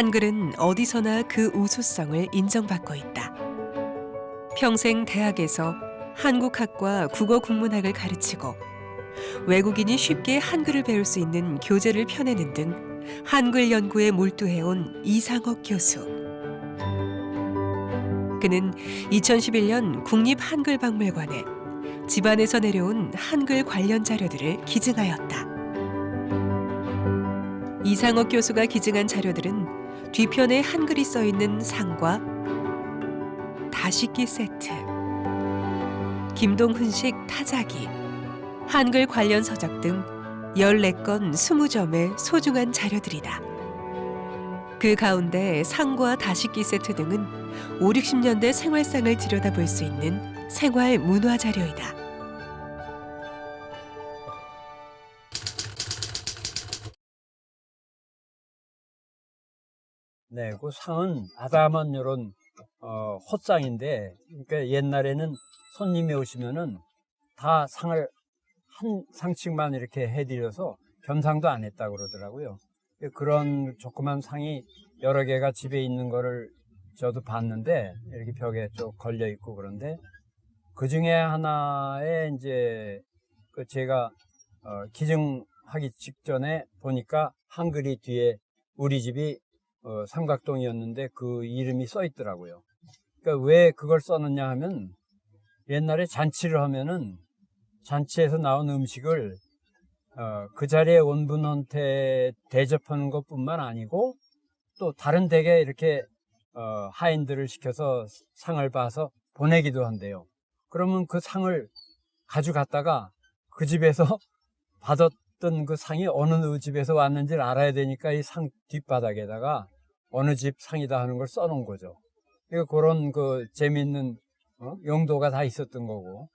한글은 어디서나 그 우수성을 인정받고 있다. 평생 대학에서 한국학과 국어국문학을 가르치고 외국인이 쉽게 한글을 배울 수 있는 교재를 펴내는 등 한글 연구에 몰두해온 이상옥 교수. 그는 2011년 국립한글박물관에 집안에서 내려온 한글 관련 자료들을 기증하였다. 이상옥 교수가 기증한 자료들은 뒤편에 한글이 써 있는 상과 다시기 세트, 김동훈식 타자기, 한글 관련 서적 등 14건 20점의 소중한 자료들이다. 그 가운데 상과 다시기 세트 등은 5, 60년대 생활상을 들여다볼 수 있는 생활 문화 자료이다. 네, 그 상은 아담한 이런 어, 헛상인데, 그러니까 옛날에는 손님이 오시면은 다 상을 한 상씩만 이렇게 해드려서 겸상도 안 했다고 그러더라고요. 그런 조그만 상이 여러 개가 집에 있는 거를 저도 봤는데 이렇게 벽에 쭉 걸려 있고 그런데 그 중에 하나에 이제 그 제가 어, 기증하기 직전에 보니까 한글이 뒤에 우리 집이 어, 삼각동이었는데 그 이름이 써 있더라고요. 그러니까 왜 그걸 써느냐 하면 옛날에 잔치를 하면은 잔치에서 나온 음식을 어, 그 자리에 온 분한테 대접하는 것뿐만 아니고 또 다른 댁에 이렇게 어, 하인들을 시켜서 상을 봐서 보내기도 한대요. 그러면 그 상을 가져갔다가 그 집에서 받았 던그 상이 어느 집에서 왔는지를 알아야 되니까 이 상 뒷바닥에다가 어느 집 상이다 하는 걸 써놓은 거죠. 그러니까 그런 그 재미있는 어? 용도가 다 있었던 거고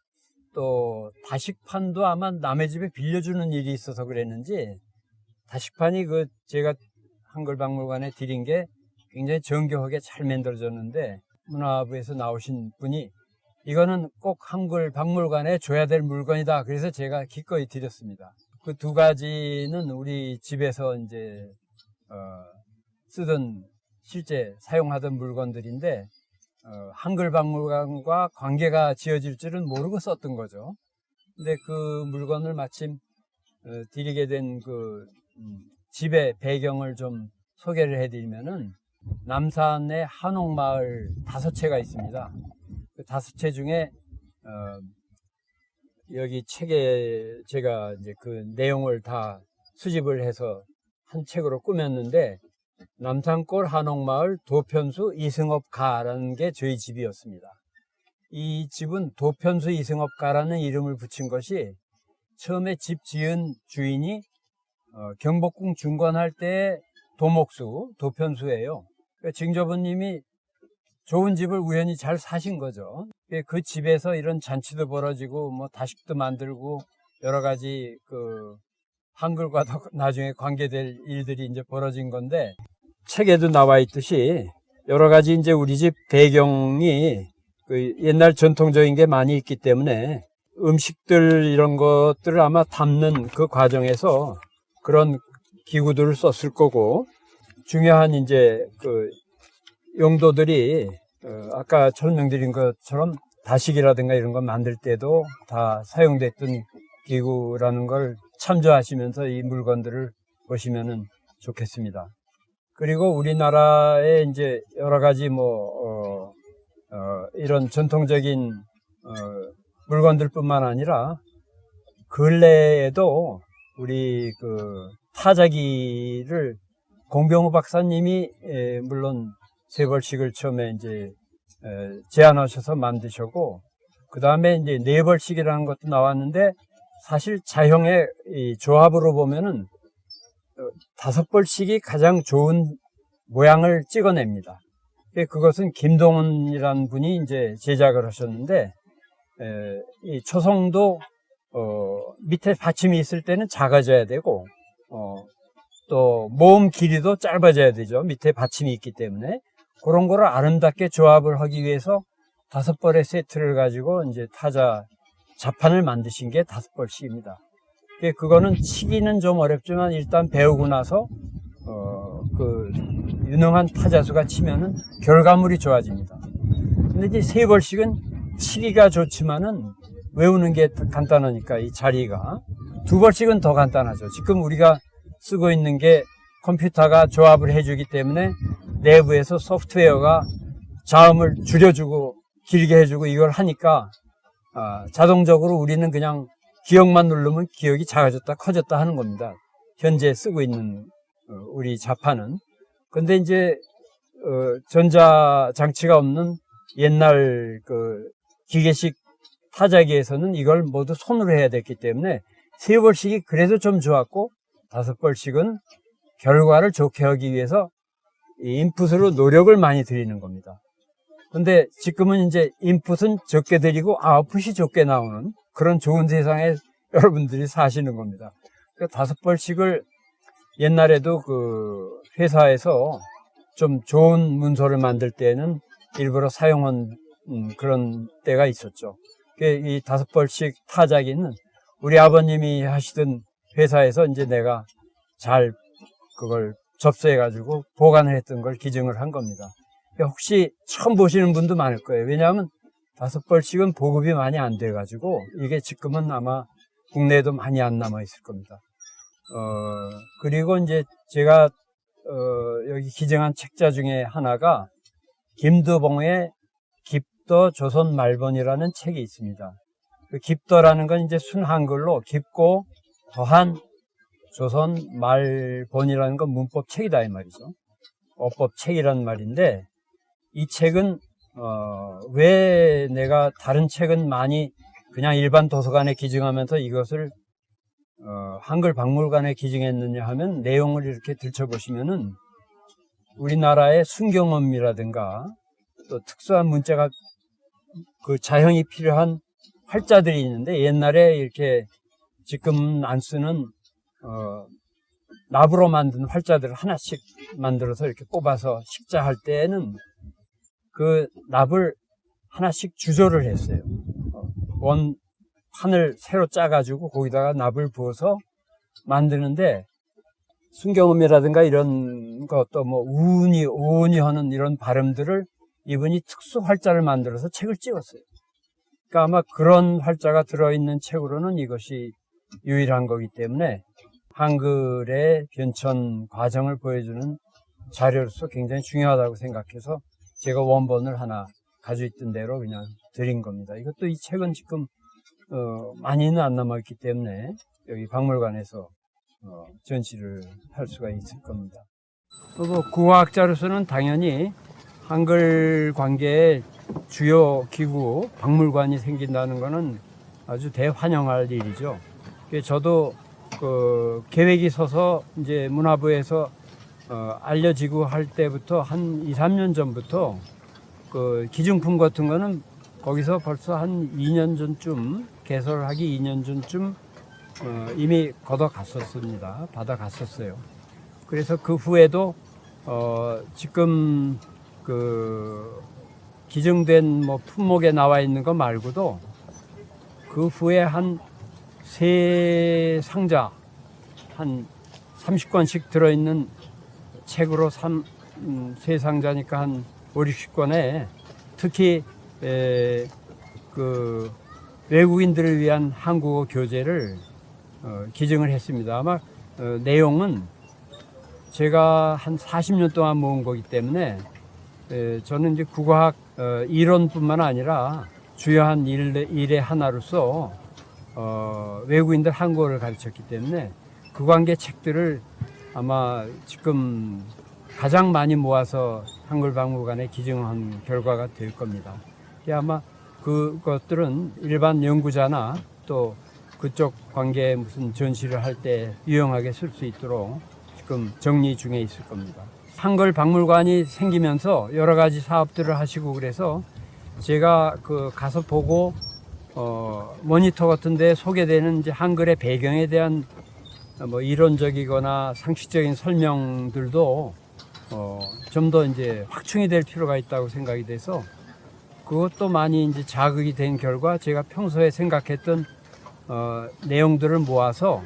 또 다식판도 아마 남의 집에 빌려주는 일이 있어서 그랬는지 다식판이 그 제가 한글박물관에 드린 게 굉장히 정교하게 잘 만들어졌는데 문화부에서 나오신 분이 이거는 꼭 한글 박물관에 줘야 될 물건이다. 그래서 제가 기꺼이 드렸습니다. 그 두 가지는 우리 집에서 이제 어, 쓰던 실제 사용하던 물건들인데 어, 한글 박물관과 관계가 지어질 줄은 모르고 썼던 거죠. 근데 그 물건을 마침 어, 드리게 된그 집의 배경을 좀 소개를 해드리면은 남산에 한옥마을 다섯 채가 있습니다. 그 다섯 채 중에 어, 여기 책에 제가 이제 그 내용을 다 수집을 해서 한 책으로 꾸몄는데 남산골 한옥마을 도편수 이승업 가라는 게 저희 집이었습니다. 이 집은 도편수 이승업 가라는 이름을 붙인 것이 처음에 집 지은 주인이 어, 경복궁 중건할 때 도목수 도편수예요. 그러니까 증조부님이 좋은 집을 우연히 잘 사신 거죠. 그 집에서 이런 잔치도 벌어지고 뭐 다식도 만들고 여러 가지 그 한글과도 나중에 관계될 일들이 이제 벌어진 건데 책에도 나와 있듯이 여러 가지 이제 우리 집 배경이 그 옛날 전통적인 게 많이 있기 때문에 음식들 이런 것들을 아마 담는 그 과정에서 그런 기구들을 썼을 거고 중요한 이제 그 용도들이 어, 아까 설명드린 것처럼 다식이라든가 이런 거 만들 때도 다 사용됐던 기구라는 걸 참조하시면서 이 물건들을 보시면은 좋겠습니다. 그리고 우리나라에 이제 여러 가지 뭐, 어, 어, 이런 전통적인, 어, 물건들 뿐만 아니라 근래에도 우리 그 타자기를 공병호 박사님이 에, 물론 세 벌씩을 처음에 이제 에, 제안하셔서 만드셨고 그 다음에 이제 네 벌씩이라는 것도 나왔는데 사실 자형의 이 조합으로 보면은 어, 다섯 벌씩이 가장 좋은 모양을 찍어냅니다. 예, 그것은 김동훈이라는 분이 이제 제작을 하셨는데 에, 이 초성도 어, 밑에 받침이 있을 때는 작아져야 되고 어, 또 모음 길이도 짧아져야 되죠. 밑에 받침이 있기 때문에 그런 거를 아름답게 조합을 하기 위해서 다섯 벌의 세트를 가지고 이제 타자 자판을 만드신 게 다섯 벌씩입니다. 그거는 치기는 좀 어렵지만 일단 배우고 나서 어, 그 유능한 타자수가 치면은 결과물이 좋아집니다. 근데 이제 세 벌씩은 치기가 좋지만은 외우는 게 간단하니까 이 자리가 두 벌씩은 더 간단하죠. 지금 우리가 쓰고 있는 게 컴퓨터가 조합을 해주기 때문에 내부에서 소프트웨어가 자음을 줄여주고 길게 해주고 이걸 하니까 아, 자동적으로 우리는 그냥 기억만 누르면 기억이 작아졌다 커졌다 하는 겁니다. 현재 쓰고 있는 어, 우리 자판은. 근데 이제 어, 전자 장치가 없는 옛날 그 기계식 타자기에서는 이걸 모두 손으로 해야 됐기 때문에 세 벌씩이 그래도 좀 좋았고 다섯 벌씩은 결과를 좋게 하기 위해서 이 인풋으로 노력을 많이 들이는 겁니다. 근데 지금은 이제 인풋은 적게 들이고 아웃풋이 좋게 나오는 그런 좋은 세상에 여러분들이 사시는 겁니다. 그러니까 다섯 벌씩을 옛날에도 그 회사에서 좀 좋은 문서를 만들 때는 일부러 사용한 음, 그런 때가 있었죠. 그이 다섯 벌씩 타자기는 우리 아버님이 하시던 회사에서 이제 내가 잘 그걸 접수해가지고 보관을 했던 걸 기증을 한 겁니다. 혹시 처음 보시는 분도 많을 거예요. 왜냐하면 다섯 벌씩은 보급이 많이 안 돼가지고 이게 지금은 아마 국내에도 많이 안 남아 있을 겁니다. 어, 그리고 이제 제가 어, 여기 기증한 책자 중에 하나가 김두봉의 깊더 조선 말본이라는 책이 있습니다. 그 깊더라는 건 이제 순 한글로 깊고 더한 조선 말본이라는 건 문법 책이다 이 말이죠. 어법 책이란 말인데 이 책은 어, 왜 내가 다른 책은 많이 그냥 일반 도서관에 기증하면서 이것을 어, 한글 박물관에 기증했느냐 하면 내용을 이렇게 들춰보시면은 우리나라의 순경음이라든가 또 특수한 문자가 그 자형이 필요한 활자들이 있는데 옛날에 이렇게 지금 안 쓰는 어, 납으로 만든 활자들을 하나씩 만들어서 이렇게 뽑아서 식자할 때는 그 납을 하나씩 주조를 했어요. 어, 원 판을 새로 짜가지고 거기다가 납을 부어서 만드는데 순경음이라든가 이런 것도 뭐 우니 오니 하는 이런 발음들을 이분이 특수 활자를 만들어서 책을 찍었어요. 그러니까 아마 그런 활자가 들어있는 책으로는 이것이 유일한 거기 때문에 한글의 변천 과정을 보여주는 자료로서 굉장히 중요하다고 생각해서 제가 원본을 하나 가지고 있던 대로 그냥 드린 겁니다. 이것도 이 책은 지금 어, 많이는 안 남아있기 때문에 여기 박물관에서 어, 전시를 할 수가 있을 겁니다. 뭐 국어학자로서는 당연히 한글 관계의 주요 기구 박물관이 생긴다는 것은 아주 대환영할 일이죠. 저도 그 계획이 서서 이제 문화부에서 어, 알려지고 할 때부터 한 2, 3년 전부터 그 기증품 같은 거는 거기서 벌써 한 2년 전쯤 개설하기 2년 전쯤 어, 이미 걷어 갔었습니다. 받아 갔었어요. 그래서 그 후에도 어, 지금 그 기증된 뭐 품목에 나와 있는 거 말고도 그 후에 한 세 상자 한 30권씩 들어있는 책으로 삼, 음, 세 상자니까 한 5, 60권에 특히 에, 그 외국인들을 위한 한국어 교재를 어, 기증을 했습니다. 아마 어, 내용은 제가 한 40년 동안 모은 거기 때문에 에, 저는 이제 국어학 어, 이론뿐만 아니라 주요한 일, 일의 하나로서 어, 외국인들 한국어를 가르쳤기 때문에 그 관계 책들을 아마 지금 가장 많이 모아서 한글 박물관에 기증한 결과가 될 겁니다. 예, 아마 그것들은 일반 연구자나 또 그쪽 관계에 무슨 전시를 할 때 유용하게 쓸 수 있도록 지금 정리 중에 있을 겁니다. 한글 박물관이 생기면서 여러 가지 사업들을 하시고 그래서 제가 그 가서 보고 어 모니터 같은 데 소개되는 이제 한글의 배경에 대한 뭐 이론적이거나 상식적인 설명들도 어 좀 더 이제 확충이 될 필요가 있다고 생각이 돼서 그것도 많이 이제 자극이 된 결과 제가 평소에 생각했던 어, 내용들을 모아서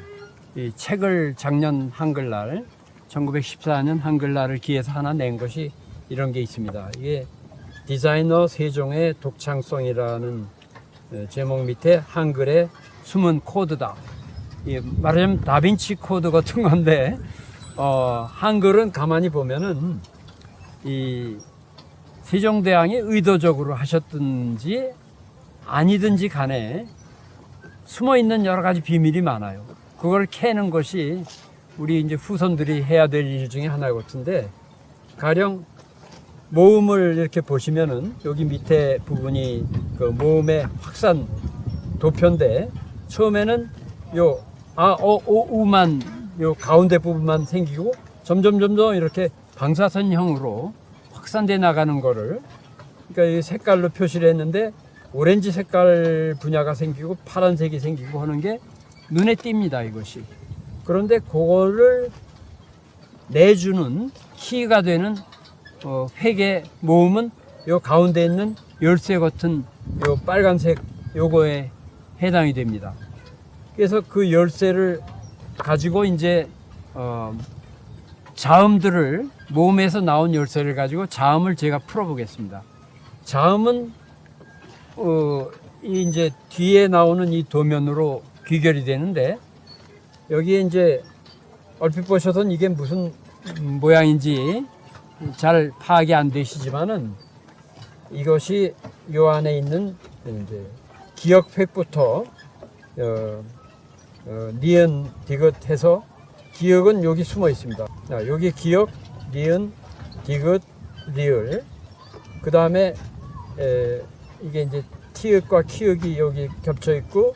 이 책을 작년 한글날 1914년 한글날을 기해서 하나 낸 것이 이런 게 있습니다. 이게 디자이너 세종의 독창성이라는 어, 제목 밑에 한글의 숨은 코드다. 이 말하자면 다빈치 코드 같은 건데 어, 한글은 가만히 보면은 이 세종대왕이 의도적으로 하셨든지 아니든지 간에 숨어 있는 여러 가지 비밀이 많아요. 그걸 캐는 것이 우리 이제 후손들이 해야 될 일 중에 하나 같은데 가령 모음을 이렇게 보시면은 여기 밑에 부분이 그 모음의 확산 도표인데 처음에는 요 아, 어, 오, 우만 요 가운데 부분만 생기고 점점 점점 이렇게 방사선형으로 확산돼 나가는 거를 그러니까 이 색깔로 표시를 했는데 오렌지 색깔 분야가 생기고 파란색이 생기고 하는 게 눈에 띕니다 이것이. 그런데 그거를 내주는 키가 되는 어, 회계 모음은 요 가운데 있는 열쇠 같은 요 빨간색 요거에 해당이 됩니다. 그래서 그 열쇠를 가지고 이제 어, 자음들을 모음에서 나온 열쇠를 가지고 자음을 제가 풀어보겠습니다. 자음은 어, 이 이제 뒤에 나오는 이 도면으로 귀결이 되는데 여기에 이제 얼핏 보셔서는 이게 무슨 음, 모양인지 잘 파악이 안 되시지만은 이것이 요 안에 있는 이제 기억획부터 어, 어, 니은 디귿 해서 기억은 여기 숨어 있습니다. 자, 여기 기억, 니은, 디귿, 리을. 그 다음에 이게 이제 티읕과 키읔이 여기 겹쳐 있고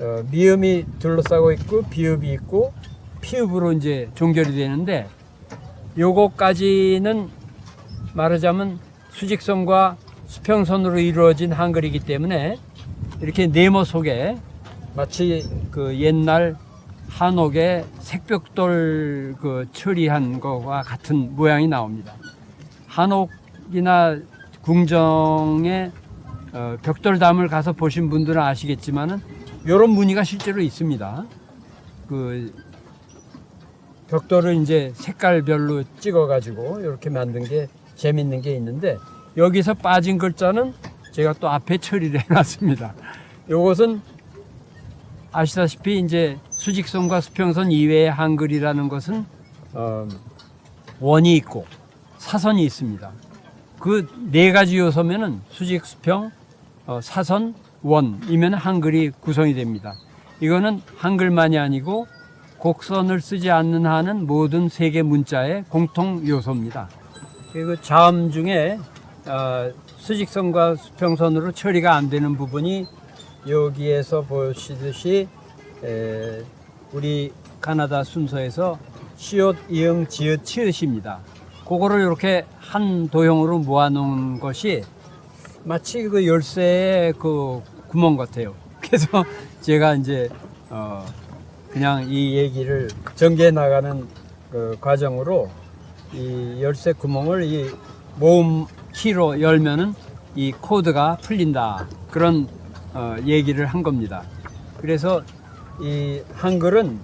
어, 미음이 둘러싸고 있고 비읍이 있고 피읍으로 이제 종결이 되는데 요거까지는 말하자면 수직선과 수평선으로 이루어진 한글이기 때문에 이렇게 네모 속에 마치 그 옛날 한옥의 색벽돌 그 처리한 거와 같은 모양이 나옵니다. 한옥이나 궁정의 어, 벽돌담을 가서 보신 분들은 아시겠지만은 이런 무늬가 실제로 있습니다. 그 벽돌을 이제 색깔별로 찍어가지고 이렇게 만든 게 재밌는 게 있는데 여기서 빠진 글자는 제가 또 앞에 처리를 해놨습니다. 이것은 아시다시피 이제 수직선과 수평선 이외의 한글이라는 것은 어, 원이 있고 사선이 있습니다. 그 네 가지 요소면은 수직, 수평, 어, 사선, 원이면 한글이 구성이 됩니다. 이거는 한글만이 아니고 곡선을 쓰지 않는 한은 모든 세계 문자의 공통 요소입니다. 그리고 자음 중에 어, 수직선과 수평선으로 처리가 안 되는 부분이 여기에서 보시듯이 에, 우리 가나다 순서에서 시옷, 이응, 지읒, 치읓입니다. 그거를 이렇게 한 도형으로 모아놓은 것이 마치 그 열쇠의 그 구멍 같아요. 그래서 제가 이제 어 그냥 이 얘기를 전개해 나가는 그 과정으로 이 열쇠 구멍을 이 모음 키로 열면은 이 코드가 풀린다 그런 어 얘기를 한 겁니다. 그래서 이 한글은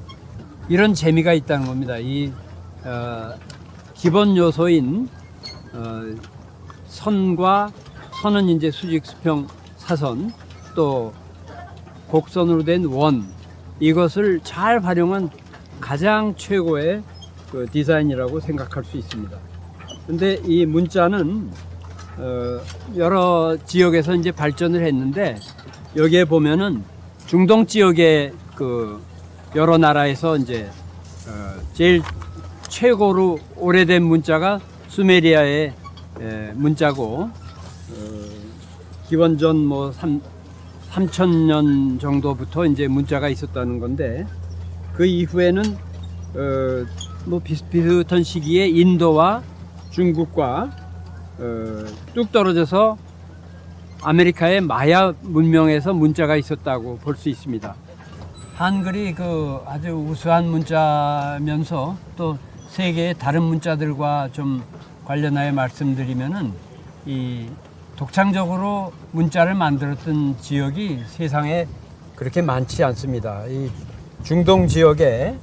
이런 재미가 있다는 겁니다. 이 어, 기본 요소인 어, 선과 선은 이제 수직, 수평, 사선 또 곡선으로 된 원 이것을 잘 활용한 가장 최고의 그 디자인이라고 생각할 수 있습니다. 근데 이 문자는 어, 여러 지역에서 이제 발전을 했는데 여기에 보면은 중동 지역의 그 여러 나라에서 이제 어, 제일 최고로 오래된 문자가 수메리아의 에, 문자고 어, 기원전 뭐 3, 3천년 정도부터 이제 문자가 있었다는 건데 그 이후에는 어, 뭐 비슷비슷한 시기에 인도와 중국과 어, 뚝 떨어져서 아메리카의 마야 문명에서 문자가 있었다고 볼 수 있습니다. 한글이 그 아주 우수한 문자면서 또 세계의 다른 문자들과 좀 관련하여 말씀드리면은 이 독창적으로 문자를 만들었던 지역이 세상에 그렇게 많지 않습니다. 이 중동 지역에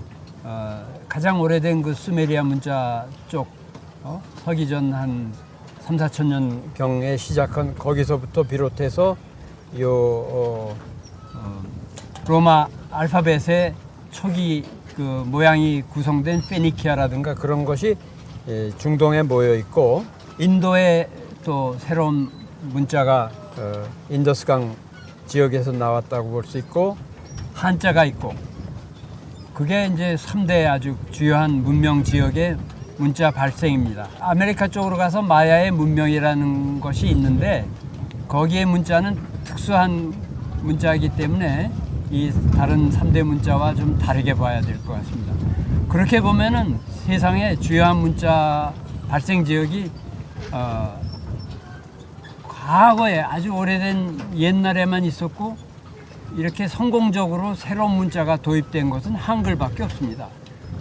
어, 가장 오래된 그 수메리아 문자 쪽 어? 서기전 한 3, 4천 년 경에 시작한 거기서부터 비롯해서 요 어, 어, 로마 알파벳의 초기 그 모양이 구성된 페니키아라든가 그런 것이 예, 중동에 모여 있고 인도에 또 새로운 문자가 어, 인더스강 지역에서 나왔다고 볼 수 있고 한자가 있고 그게 이제 3대 아주 주요한 문명 지역의 문자 발생입니다. 아메리카 쪽으로 가서 마야의 문명이라는 것이 있는데 거기에 문자는 특수한 문자이기 때문에 이 다른 3대 문자와 좀 다르게 봐야 될 것 같습니다. 그렇게 보면은 세상의 주요한 문자 발생 지역이 어, 과거에 아주 오래된 옛날에만 있었고 이렇게 성공적으로 새로운 문자가 도입된 것은 한글밖에 없습니다.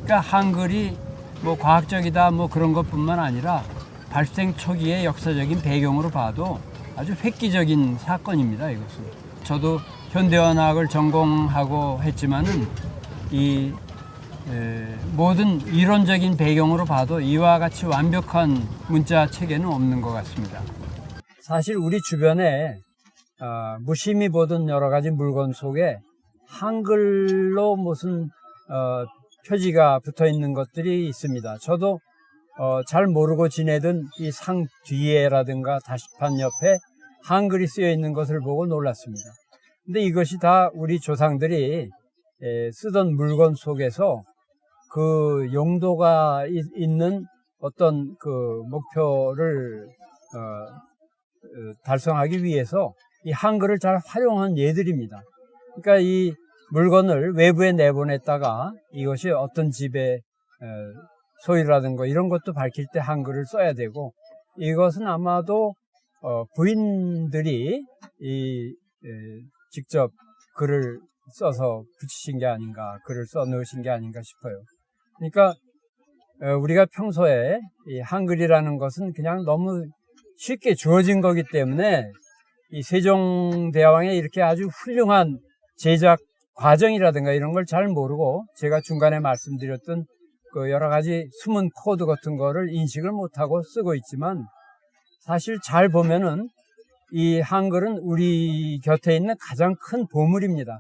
그러니까 한글이 뭐 과학적이다 뭐 그런 것뿐만 아니라 발생 초기의 역사적인 배경으로 봐도 아주 획기적인 사건입니다. 이것은 저도 현대원학을 전공하고 했지만은 이 에, 모든 이론적인 배경으로 봐도 이와 같이 완벽한 문자 체계는 없는 것 같습니다. 사실 우리 주변에 어, 무심히 보던 여러 가지 물건 속에 한글로 무슨 어, 표지가 붙어 있는 것들이 있습니다. 저도 어, 잘 모르고 지내던 이 상 뒤에라든가 다시판 옆에 한글이 쓰여 있는 것을 보고 놀랐습니다. 근데 이것이 다 우리 조상들이 에, 쓰던 물건 속에서 그 용도가 이- 있는 어떤 그 목표를 어, 어, 달성하기 위해서 이 한글을 잘 활용한 예들입니다. 그러니까 이 물건을 외부에 내보냈다가 이것이 어떤 집의 어, 소유라든가 이런 것도 밝힐 때 한글을 써야 되고 이것은 아마도 어, 부인들이 직접 글을 써서 붙이신 게 아닌가, 글을 써 넣으신 게 아닌가 싶어요. 그러니까 어, 우리가 평소에 이 한글이라는 것은 그냥 너무 쉽게 주어진 거기 때문에 이 세종대왕의 이렇게 아주 훌륭한 제작 과정이라든가 이런 걸 잘 모르고 제가 중간에 말씀드렸던 그 여러 가지 숨은 코드 같은 거를 인식을 못하고 쓰고 있지만 사실 잘 보면은 이 한글은 우리 곁에 있는 가장 큰 보물입니다.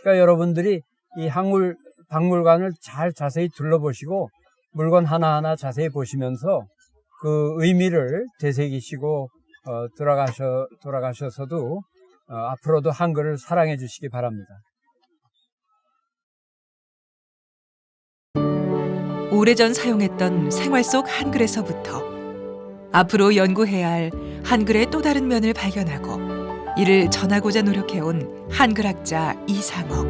그러니까 여러분들이 이 한글 박물관을 잘 자세히 둘러보시고 물건 하나하나 자세히 보시면서 그 의미를 되새기시고 어, 돌아가셔 돌아가셔서도 어, 앞으로도 한글을 사랑해 주시기 바랍니다. 오래전 사용했던 생활 속 한글에서부터 앞으로 연구해야 할 한글의 또 다른 면을 발견하고 이를 전하고자 노력해온 한글학자 이상억.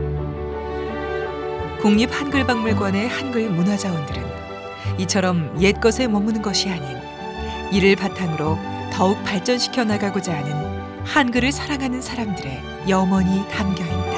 국립한글박물관의 한글 문화자원들은 이처럼 옛것에 머무는 것이 아닌 이를 바탕으로 더욱 발전시켜 나가고자 하는 한글을 사랑하는 사람들의 염원이 담겨 있다.